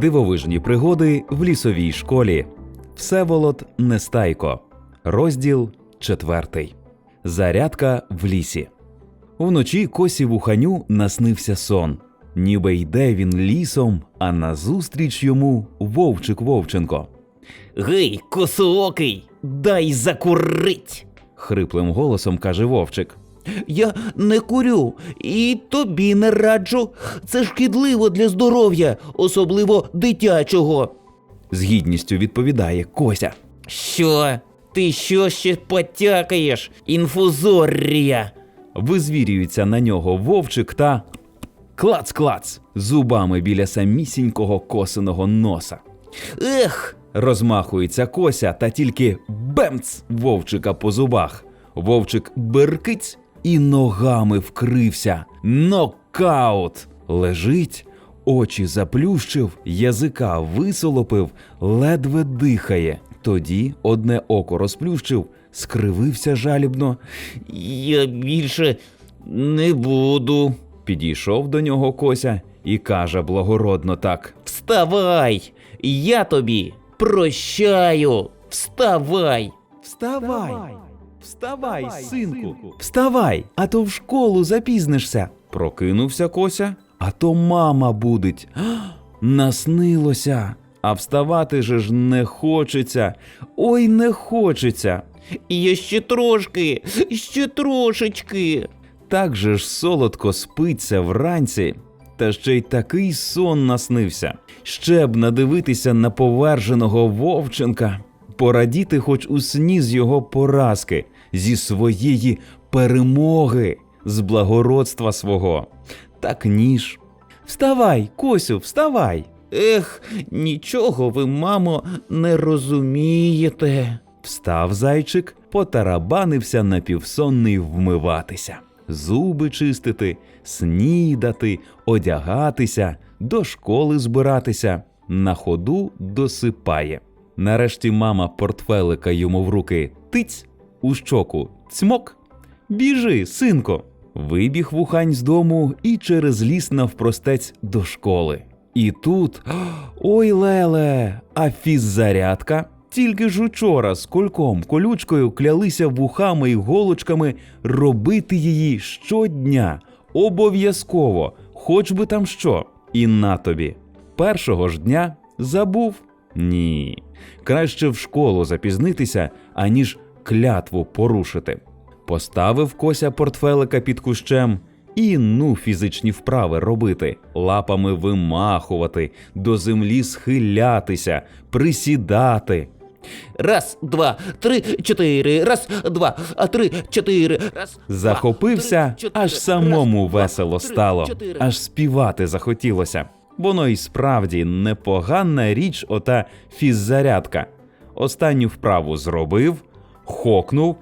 Дивовижні пригоди в лісовій школі. Всеволод Нестайко. Розділ четвертий. Зарядка в лісі. Вночі косі вуханю наснився сон. Ніби йде він лісом, а назустріч йому вовчик Вовченко. Гей, косоокий, дай закурить. Хриплим голосом каже вовчик. Я не курю і тобі не раджу. Це шкідливо для здоров'я, особливо дитячого. З гідністю відповідає Кося. Що? Ти що ще потякаєш? Інфузорія. Визвірюється на нього вовчик та клац-клац зубами біля самісінького косиного носа. Ех, Розмахується кося та тільки бемц вовчика по зубах. Вовчик беркиць і ногами вкрився. Нокаут! Лежить, очі заплющив, язика висолопив, ледве дихає. Тоді одне око розплющив, скривився жалібно. я більше не буду. Підійшов до нього кося і каже благородно так. Вставай! Я тобі прощаю. Вставай! Вставай! Вставай, синку! Вставай, а то в школу запізнишся. Прокинувся кося, а то мама будить. Наснилося. А вставати же ж не хочеться. Ой, не хочеться. Я ще трошки, ще трошечки. Так же ж солодко спиться вранці, та ще й такий сон наснився. Ще б надивитися на поверженого Вовченка, порадіти хоч у сні з його поразки, зі своєї перемоги, з благородства свого. Так ніж. Вставай, Косю, вставай. Ех, нічого ви, мамо, не розумієте. Встав зайчик, потарабанився напівсонний вмиватися, зуби чистити, снідати, одягатися, до школи збиратися, на ходу досипає. Нарешті мама портфелика йому в руки тиць, у щоку цмок. Біжи, синко. Вибіг вухань з дому і через ліс навпростець до школи. І тут, ой леле, а фіззарядка. Тільки ж учора з кольком колючкою клялися вухами і голочками робити її щодня, обов'язково, хоч би там що. І на тобі. Першого ж дня забув? Ні. Краще в школу запізнитися, аніж клятву порушити. Поставив кося портфелика під кущем і ну фізичні вправи робити, лапами вимахувати, до землі схилятися, присідати. Раз, два, три, чотири. Раз, два, а три, чотири. Раз, Захопився, два, три, чотири. аж самому Раз, два, весело три, стало, чотири. аж співати захотілося. Воно й справді непогана річ, ота фіззарядка. Останню вправу зробив, хокнув,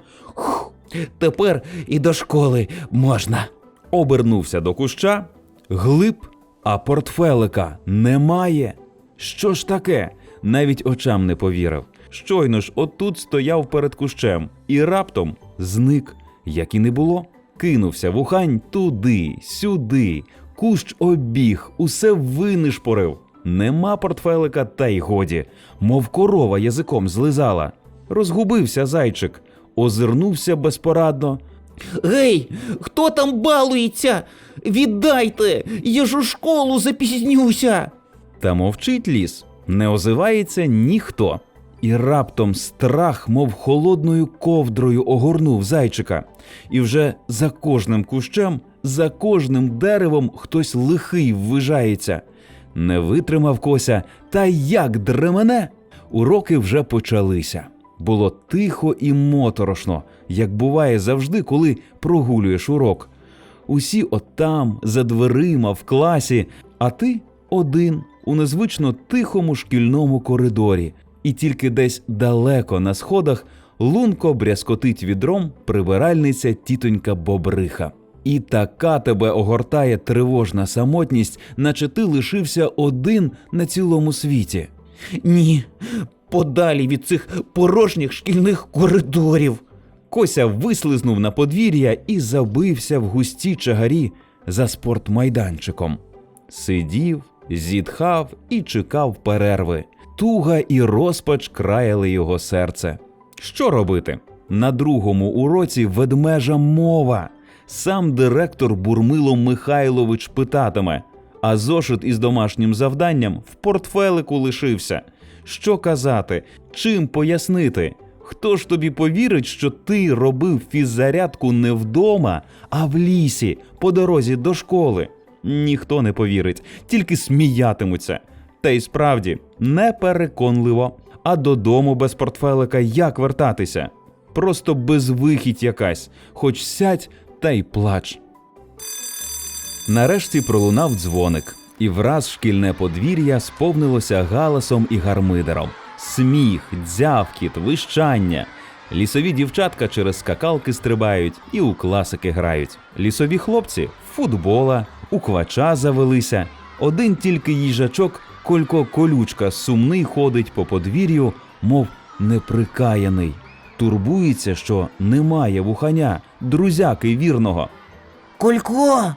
Тепер і до школи можна. обернувся до куща, глиб, а портфелика немає. Що ж таке? Навіть очам не повірив. Щойно ж отут стояв перед кущем і раптом зник, як і не було. Кинувся вухань туди, сюди, кущ обіг, усе винишпорив. Нема портфелика, та й годі, мов корова язиком злизала. Розгубився зайчик, озирнувся безпорадно, Гей, хто там балується? Віддайте! Я ж у школу запізнюся. Та мовчить ліс, не озивається ніхто. І раптом страх, мов холодною ковдрою, огорнув зайчика. І вже за кожним кущем, за кожним деревом хтось лихий ввижається. Не витримав кося, та як дремене. Уроки вже почалися. Було тихо і моторошно, як буває завжди, коли прогулюєш урок. Усі отам, за дверима, в класі, а ти один у незвично тихому шкільному коридорі, і тільки десь далеко на сходах лунко брязкотить відром прибиральниця тітонька Бобриха. І така тебе огортає тривожна самотність, наче ти лишився один на цілому світі. Ні, подалі від цих порожніх шкільних коридорів. Кося вислизнув на подвір'я і забився в густі чагарі за спортмайданчиком. Сидів, зітхав і чекав перерви. Туга і розпач краяли його серце. Що робити? На другому уроці ведмежа мова. Сам директор Бурмило Михайлович питатиме, а зошит із домашнім завданням в портфелику лишився. Що казати, чим пояснити? Хто ж тобі повірить, що ти робив фіззарядку не вдома, а в лісі, по дорозі до школи? Ніхто не повірить, тільки сміятимуться. Та й справді непереконливо. А додому без портфелика як вертатися? Просто безвихідь якась, хоч сядь та й плач. Нарешті пролунав дзвоник, і враз шкільне подвір'я сповнилося галасом і гармидером. Сміх, дзявкіт, вищання. Лісові дівчатка через скакалки стрибають і у класики грають. Лісові хлопці футбола, у квача завелися. Один тільки їжачок Колько колючка сумний ходить по подвір'ю, мов неприкаяний. Турбується, що немає вуханя, друзяки вірного. Колько!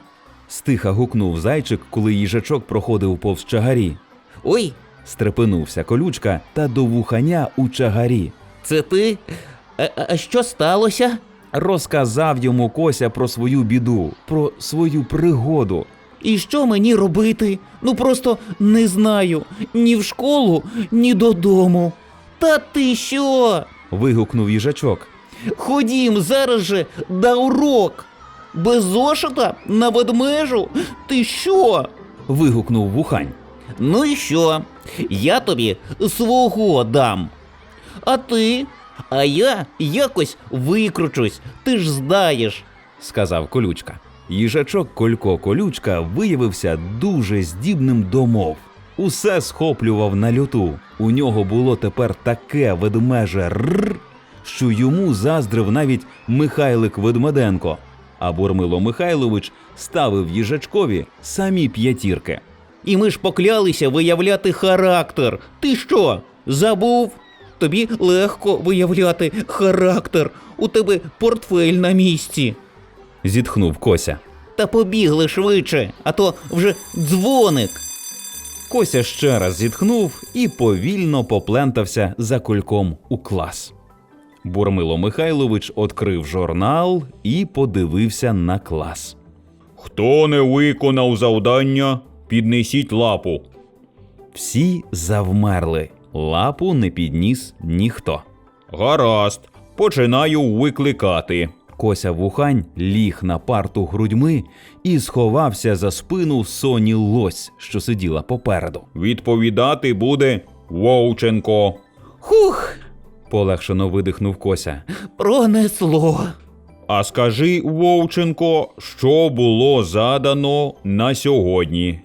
Стиха гукнув зайчик, коли їжачок проходив повз чагарі. Ой, Стрепенувся колючка та до вуханя у чагарі. це ти? А, а- а що сталося? Розказав йому Кося про свою біду, про свою пригоду. І що мені робити? Ну просто не знаю. Ні в школу, ні додому. Та ти що? Вигукнув їжачок. Ходім зараз же на урок. Без зошита на ведмежу? Ти що? Вигукнув вухань. Ну і що? Я тобі свого дам. А ти? А я якось викручусь, ти ж знаєш. сказав колючка. Їжачок Колько Колючка виявився дуже здібним до мов. Усе схоплював на люту. У нього було тепер таке ведмеже рр, що йому заздрив навіть Михайлик Ведмеденко. А Бурмило Михайлович ставив їжачкові самі п'ятірки. І ми ж поклялися виявляти характер. Ти що, забув? Тобі легко виявляти характер. У тебе портфель на місці. Зітхнув Кося. Та побігли швидше, а то вже дзвоник. Кося ще раз зітхнув і повільно поплентався за кульком у клас. Бурмило Михайлович відкрив журнал і подивився на клас. Хто не виконав завдання, піднесіть лапу. Всі завмерли. Лапу не підніс ніхто. Гаразд, починаю викликати. Кося Вухань ліг на парту грудьми і сховався за спину Соні Лось, що сиділа попереду. Відповідати буде Вовченко. Хух, Полегшено видихнув Кося. пронесло. А скажи, Вовченко, що було задано на сьогодні?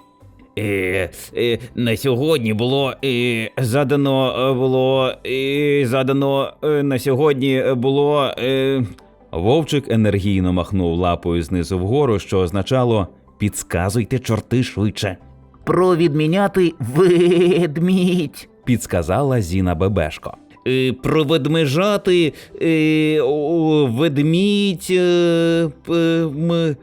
Е, е, на сьогодні було е, задано е, було е, задано е, на сьогодні було. Е, Вовчик енергійно махнув лапою знизу вгору, що означало підсказуйте чорти швидше. провідміняти ведмідь. Підсказала Зіна Бебешко. Е, проведмежати е, о, ведмідь. Е, м,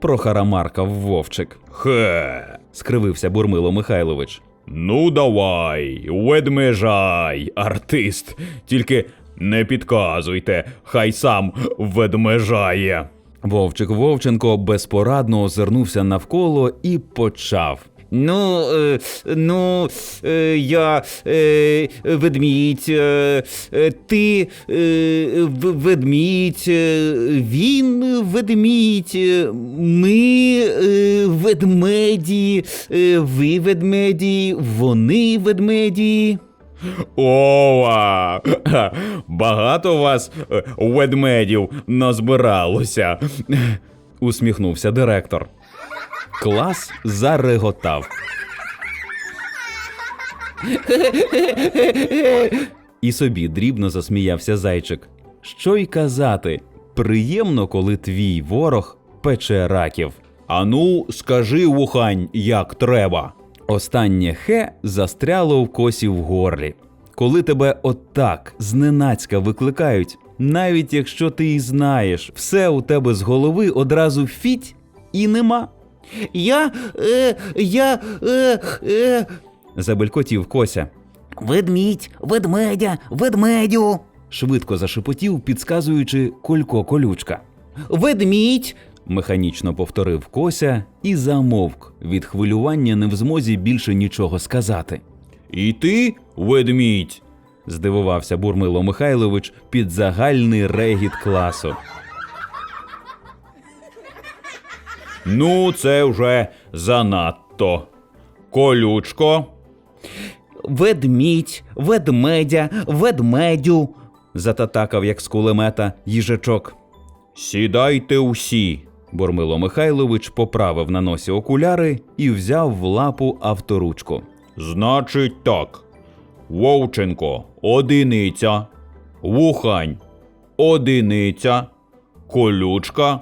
Прохарамаркав Вовчик. Хе. Скривився Бурмило Михайлович. Ну давай, ведмежай, артист. Тільки не підказуйте, хай сам ведмежає. Вовчик Вовченко безпорадно озирнувся навколо і почав. Ну, е, ну, е, я е, ведмідь, е, е, ти е, ведмідь, е, він ведмідь, е, ми е, ведмеді, е, ви ведмеді, вони ведмеді. Ова! Багато вас е, ведмедів назбиралося. Усміхнувся директор. Клас зареготав. І собі дрібно засміявся зайчик. Що й казати, приємно, коли твій ворог пече раків. Ану, скажи, вухань, як треба. Останнє хе застряло в косі в горлі. Коли тебе отак зненацька викликають, навіть якщо ти і знаєш, все у тебе з голови одразу фіть і нема. Я. Е, я. Е, е. Забелькотів Кося. Ведмідь, ведмедя, ведмедю. Швидко зашепотів, підказуючи Колько колючка. Ведмідь. Механічно повторив Кося і замовк від хвилювання не в змозі більше нічого сказати. І ти, ведмідь? Здивувався Бурмило Михайлович під загальний регіт класу. Ну, це вже занадто. Колючко, Ведмідь, ведмедя, ведмедю. Зататакав, як з кулемета, їжачок. сідайте усі. Бурмило Михайлович поправив на носі окуляри і взяв в лапу авторучку. Значить так. Вовченко одиниця. Вухань одиниця. Колючка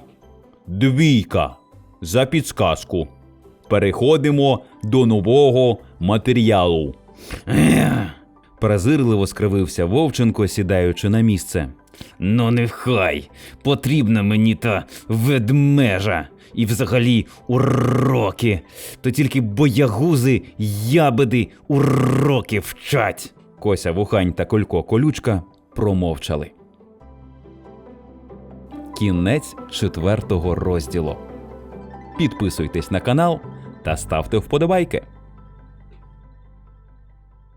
двійка. За підсказку. Переходимо до нового матеріалу. Презирливо скривився Вовченко, сідаючи на місце. Ну нехай. Потрібна мені та ведмежа. І взагалі уроки. То тільки боягузи, ябеди уроки вчать. Кося Вухань та Колько Колючка промовчали. Кінець четвертого розділу. Підписуйтесь на канал та ставте вподобайки.